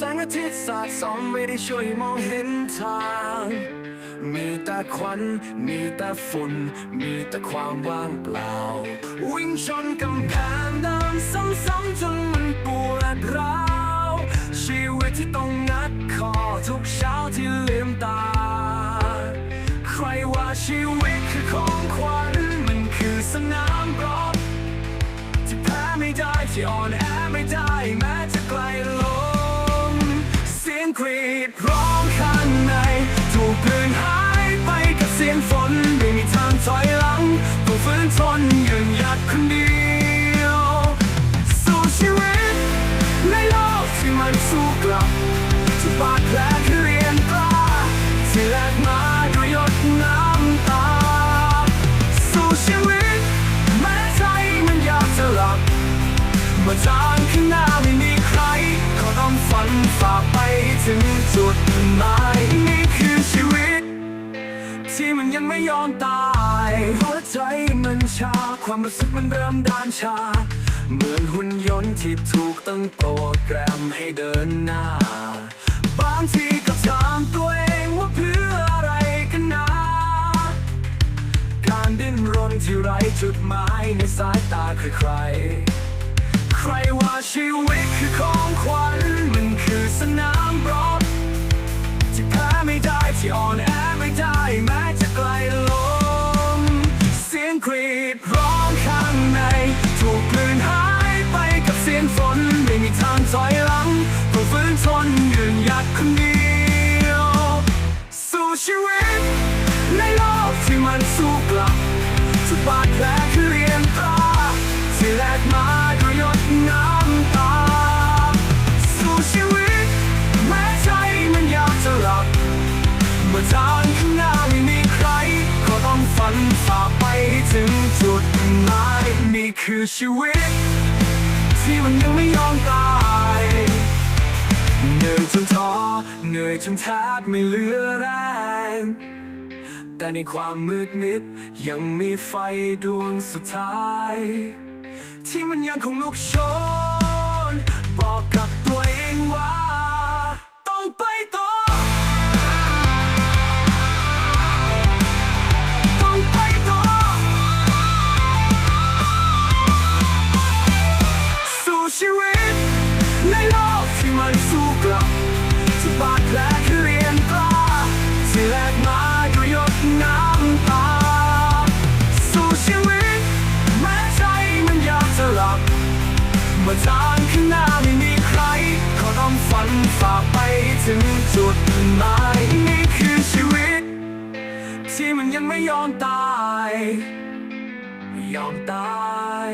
แสงอาทิตย์สาดส่องไม่ได้ช่วยมองเห็นทาง มีแต่ควัน มีแต่ฝุ่น มีแต่ความว่างเปล่า วิ่งชนกำแพงเดินซ้ำๆจนมันปวดร้าว ชีวิตที่ต้องงัดคอทุกเช้าที่ลืมตา ใครว่าชีวิตคือของขวัญมันคือสนามรบที่แพ้ไม่ได้ที่อ่อนแอไม่ได้แม้จะไกล กรีดร้องข้างใน ถูกกลืนหายไปกับเสียงฝน ไม่มีทางถอยหลังต้องฝืนทนยืนหยัดคนเดียวสู้ชีวิตในโลกที่มันสู้กลับทุกบาดแผลคือเรียนกล้าที่แลกมาด้วยหยดน้ำตา สู้ชีวิตแม้ใจมันอยากจะหลับมื่อทางข้างหน้าไม่มีันฝ่าไปถึงจุดหมายนี่คือชีวิต ที่มันยังไม่ยอมตายหัวใจมันชา ความรู้สึกมันเริ่มด้านชา เหมือนหุ่นยนต์ที่ถูกตั้งโปรแกรมให้เดินหน้า บางทีก็ถามตัวเองว่าเพื่ออะไรกันนะ การดิ้นรนที่ไร้จุดหมายในสายตาใครๆใครว่าชีวิตคือของขวัญ ที่อ่อนแอไม่ได้แม้จะไกลลม เสียงกรีดร้องข้างใน ถูกกลืนหายไปกับเสียงฝนไม่มีทางถอยหลังต้องฝืนทนยืนหยัดคนเดียว สู้ชีวิต ในโลกที่มันสู้กลับทุกบาดแผล คือชีวิต ที่มันยังไม่ยอมตายเหนื่อยจนท้อเหนื่อยจนแทบไม่เหลือแรงแต่ในความมืดมิดยังมีไฟดวงสุดท้าย ที่มันยังคงลุกโชนบอกกับตัวเองว่า จานข้างหน้าไม่มีใคร ขอต้องฝันฝ่าไปถึงจุดหมายนี่คือชีวิต ที่มันยังไม่ยอมตายไม่ยอมตาย